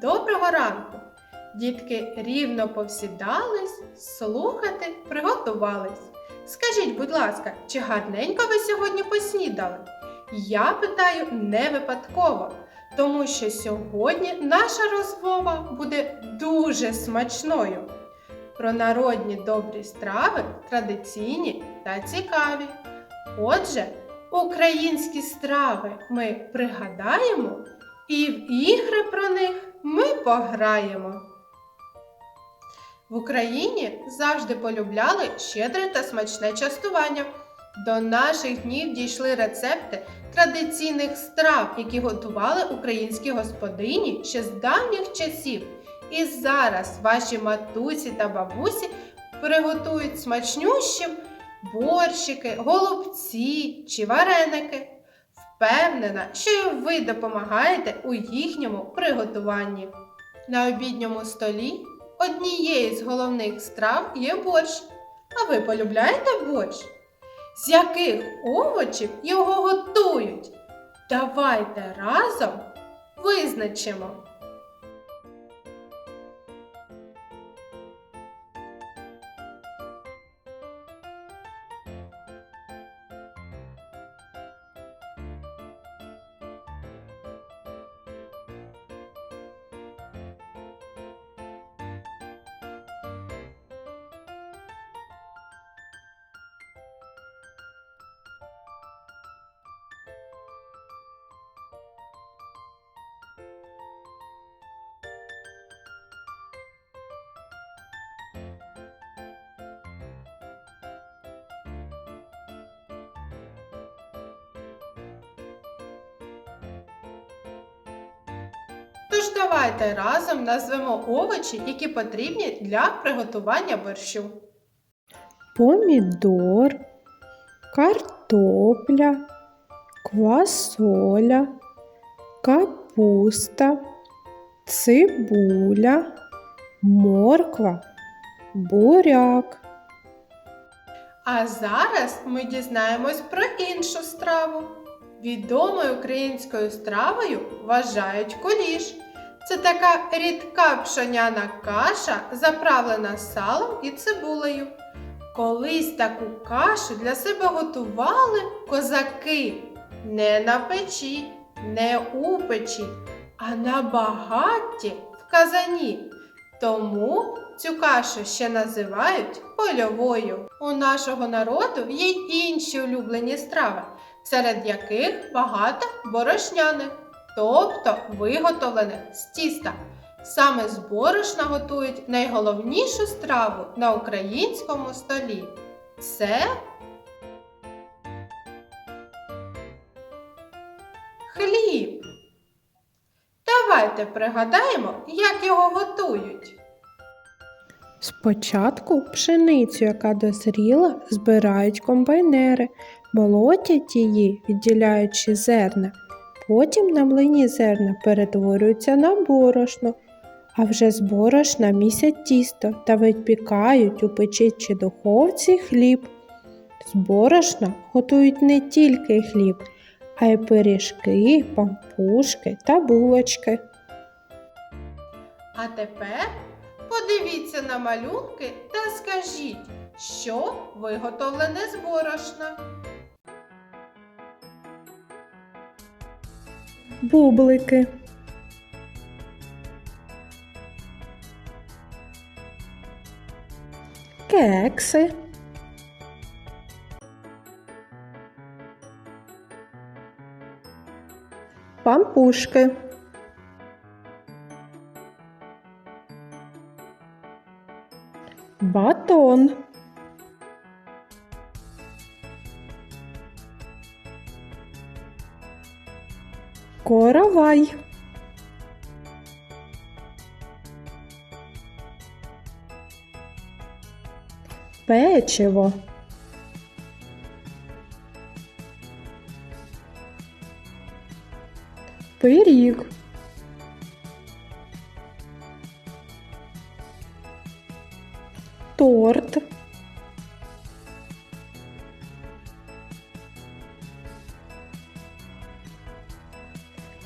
доброго ранку! Дітки рівно повсідались, слухати приготувались. Скажіть, будь ласка, чи гарненько ви сьогодні поснідали? Я питаю не випадково, тому що сьогодні наша розмова буде дуже смачною. Про народні добрі страви, традиційні та цікаві. Отже, українські страви ми пригадаємо і в ігри про них ми пограємо. В Україні завжди полюбляли щедре та смачне частування. До наших днів дійшли рецепти традиційних страв, які готували українські господині ще з давніх часів. І зараз ваші матусі та бабусі приготують смачнющі борщики, голубці чи вареники. Впевнена, що ви допомагаєте у їхньому приготуванні. На обідньому столі однією з головних страв є борщ. А ви полюбляєте борщ? З яких овочів його готують? Давайте разом визначимо. Давайте разом назвемо овочі, які потрібні для приготування борщу. помідор, картопля, квасоля, капуста, цибуля, морква, буряк. А зараз ми дізнаємось про іншу страву. Відомою українською стравою вважають куліш. Це така рідка пшоняна каша, заправлена салом і цибулею. Колись таку кашу для себе готували козаки не на печі, не у печі, а на багатті в казані. Тому цю кашу ще називають польовою. У нашого народу є й інші улюблені страви, серед яких багато борошняних, тобто виготовлених з тіста. Саме з борошна готують найголовнішу страву на українському столі. Це хліб. Давайте пригадаємо, як його готують. Спочатку пшеницю, яка дозріла, збирають комбайнери, молотять її, відділяючи зерна. Потім на млині зерна перетворюються на борошно, а вже з борошна місять тісто та випікають у печі чи духовці хліб. З борошна готують не тільки хліб, а й пиріжки, пампушки та булочки. А тепер подивіться на малюнки та скажіть, що виготовлене з борошна. Бублики. Кекси. Пампушки. Батон. Коровай. Печиво. Пиріг. Торт.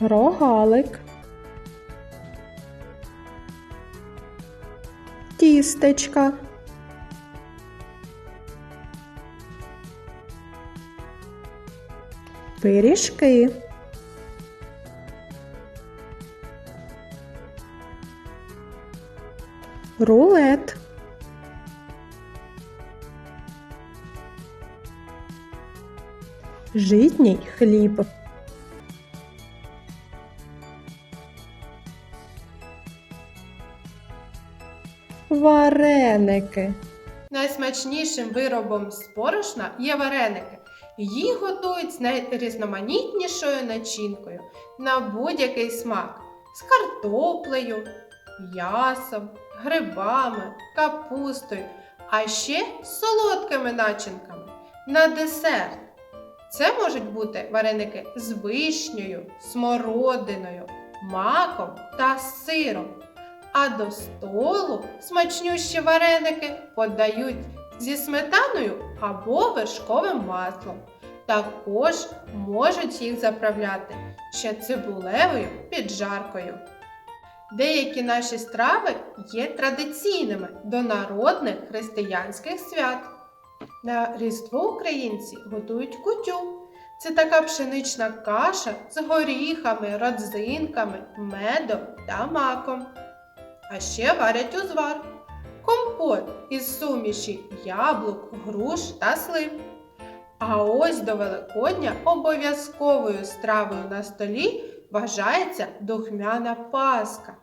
Рогалик, тістечка. Пиріжки. Рулет. Житній хліб. Вареники. Найсмачнішим виробом з борошна є вареники. Їх готують з найрізноманітнішою начинкою на будь-який смак з картоплею, м'ясом, грибами, капустою, а ще з солодкими начинками на десерт. Це можуть бути вареники з вишнею, смородиною, маком та сиром. А до столу смачнющі вареники подають зі сметаною або вершковим маслом. Також можуть їх заправляти ще цибулевою піджаркою. Деякі наші страви є традиційними до народних християнських свят. На Різдво українці готують кутю. Це така пшенична каша з горіхами, родзинками, медом та маком. А ще варять узвар. Компот із суміші яблук, груш та слив. А ось до Великодня обов'язковою стравою на столі вважається духмяна паска.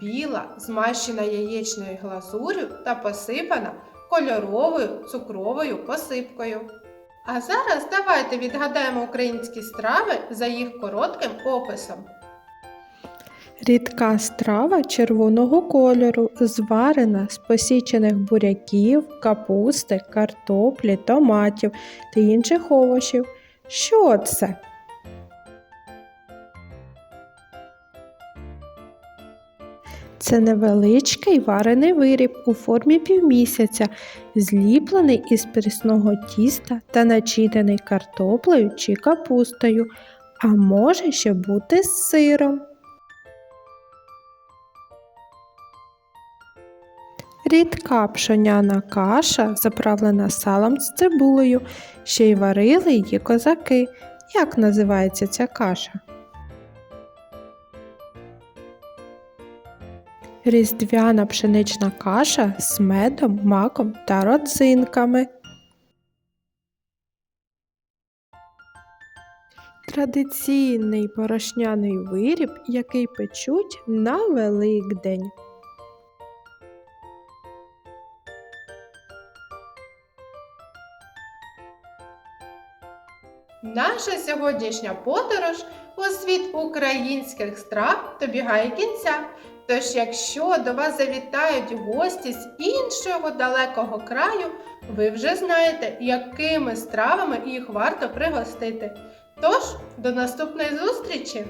Біла, змащена яєчною глазур'ю та посипана кольоровою цукровою посипкою. А зараз давайте відгадаємо українські страви за їх коротким описом. Рідка страва червоного кольору, зварена з посічених буряків, капусти, картоплі, томатів та інших овочів. Що це? Це невеличкий варений виріб у формі півмісяця, зліплений із прісного тіста та начитаний картоплею чи капустою, а може ще бути з сиром. Рідка пшоняна каша, заправлена салом з цибулею, ще й варили її козаки. Як називається ця каша? Різдвяна пшенична каша з медом, маком та родзинками. Традиційний борошняний виріб, який печуть на Великдень. Наша сьогоднішня подорож у світ українських страв добігає кінця. Тож, якщо до вас завітають гості з іншого далекого краю, ви вже знаєте, якими стравами їх варто пригостити. Тож, до наступної зустрічі!